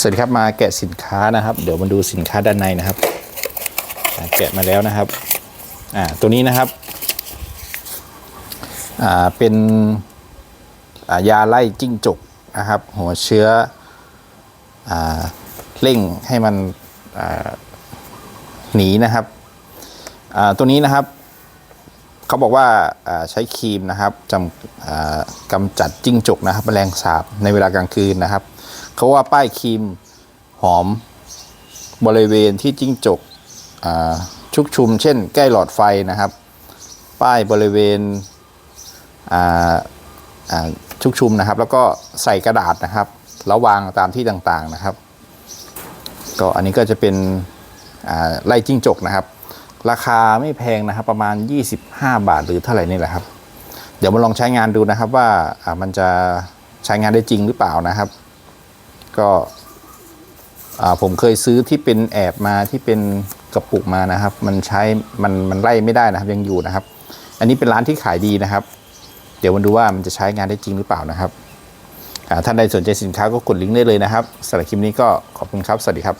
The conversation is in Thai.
สวัสดีครับมาแกะสินค้านะครับ เดี๋ยวมาดูสินค้าด้านในนะครับแกะมาแล้วนะครับอ่าตัวนี้นะครับอ่าเป็นายาไล่จิ้งจกนะครับ หัวเชื้ออ่าเร่งให้มันอ่าหนีนะครับอ่าตัวนี้นะครับเขาบอกว่าอ่าใช้ครีมนะครับจำอ่ากำจัดจิ้งจกนะครับแมลงสาบในเวลากลางคืนนะครับ เขาว่าป้ายครีมหอมบริเวณที่จิ้งจกชุกชุม เช่น ใกล้หลอดไฟนะครับ ป้ายบริเวณชุกชุมนะครับ แล้วก็ใส่กระดาษนะครับแล้ววางตามที่ต่างๆนะครับ ก็อันนี้ก็จะเป็นไล่จิ้งจกนะครับ ราคาไม่แพงนะครับ ประมาณ 25 บาทหรือเท่าไหร่นี่แหละครับ เดี๋ยวมาลองใช้งานดูนะครับว่ามันจะใช้งานได้จริงหรือเปล่านะครับ ก็ผมเคยซื้อที่เป็นแอบมาที่เป็นกระปุกมานะครับ มันใช้มันมันไล่ไม่ได้นะครับยังอยู่นะครับ อันนี้เป็นร้านที่ขายดีนะครับ เดี๋ยวมาดูว่ามันจะใช้งานได้จริงหรือเปล่านะครับท่านใดสนใจสินค้าก็กดลิงก์ได้เลยนะครับสำหรับคลิปนี้ก็ขอบคุณครับ สวัสดีครับ